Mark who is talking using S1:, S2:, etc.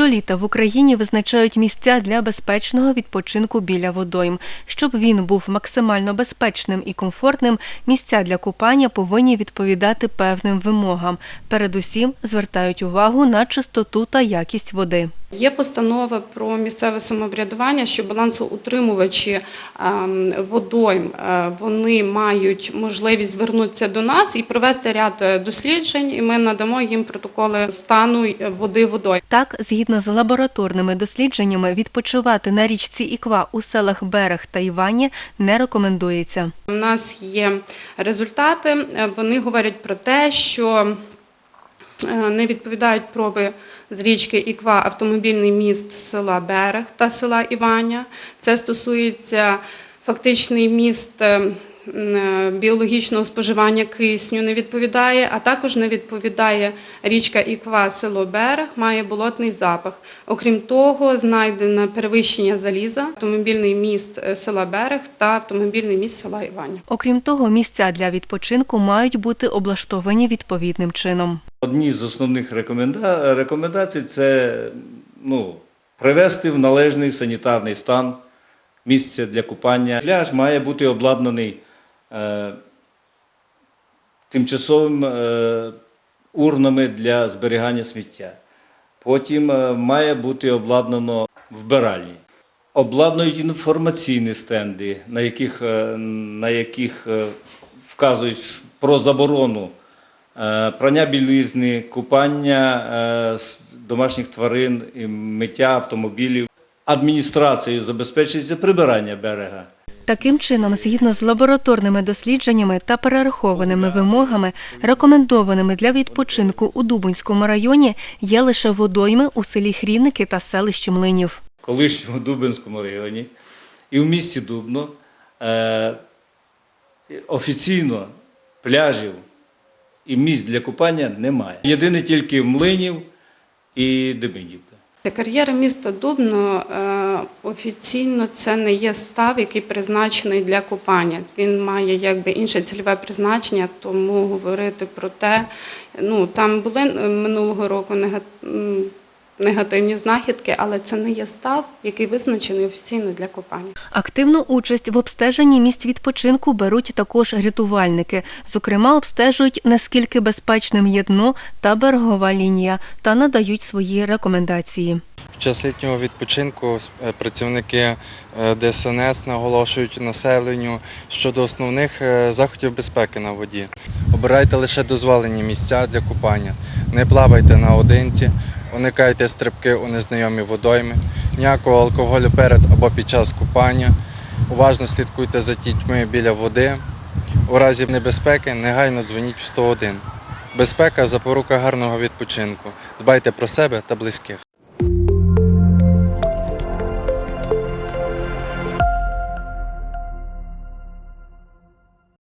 S1: Щоліта в Україні визначають місця для безпечного відпочинку біля водойм. Щоб він був максимально безпечним і комфортним, місця для купання повинні відповідати певним вимогам. Передусім звертають увагу на чистоту та якість води.
S2: Є постанова про місцеве самоврядування, що балансоутримувачі ем, водойм е, вони мають можливість звернутися до нас і провести ряд е, досліджень, і ми надамо їм протоколи стану е, води водойм.
S1: Так, згідно з лабораторними дослідженнями, відпочивати на річці Іква у селах Берег та Івані не рекомендується.
S2: У нас є результати. Вони говорять про те, що не відповідають проби з річки Іква автомобільний міст села Берег та села Іваня. Це стосується фактичний міст е, м, е, біологічного споживання кисню не відповідає, а також не відповідає річка Іква село Берег, має болотний запах. Окрім того, знайдено перевищення заліза, автомобільний міст е, села Берег та автомобільний міст села Іваня.
S1: Окрім того, місця для відпочинку мають бути облаштовані відповідним чином.
S3: Одні з основних рекоменда- рекомендацій це ну, привести в належний санітарний стан місце для купання. Пляж має бути обладнаний е, тимчасовими е, урнами для зберігання сміття. Потім е, має бути обладнано вбиральні. Обладнують інформаційні стенди, на яких, е, на яких е, вказують про заборону е, прання білизни, купання е, домашніх тварин, миття автомобілів. Адміністрацією забезпечується прибирання берега.
S1: Таким чином, згідно з лабораторними дослідженнями та перерахованими вимогами, рекомендованими для відпочинку у Дубинському районі, є лише водойми у селі Хрінники та селищі Млинів.
S3: колишньому Дубинському районі і в місті Дубно е, офіційно пляжів і місць для купання немає. Єдине тільки Млинів і Дебинівка.
S2: Кар'єра міста Дубно е, офіційно це не є став, який призначений для купання. Він має якби інше цільове призначення, тому говорити про те, ну там були е, минулого року негативні знахідки, але це не є став, який визначений офіційно для купання.
S1: Активну участь в обстеженні місць відпочинку беруть також рятувальники. Зокрема, обстежують, наскільки безпечним є дно та берегова лінія, та надають свої рекомендації.
S4: Під час літнього відпочинку е, працівники е, ДСНС наголошують населенню щодо основних е, заходів безпеки на воді. Обирайте лише дозволені місця для купання, не плавайте наодинці, уникайте стрибки у незнайомі водойми, ніякого алкоголю перед або під час купання. Уважно слідкуйте за дітьми біля води. У разі небезпеки негайно дзвоніть в 101. Безпека запорука гарного відпочинку. Дбайте про себе та близьких.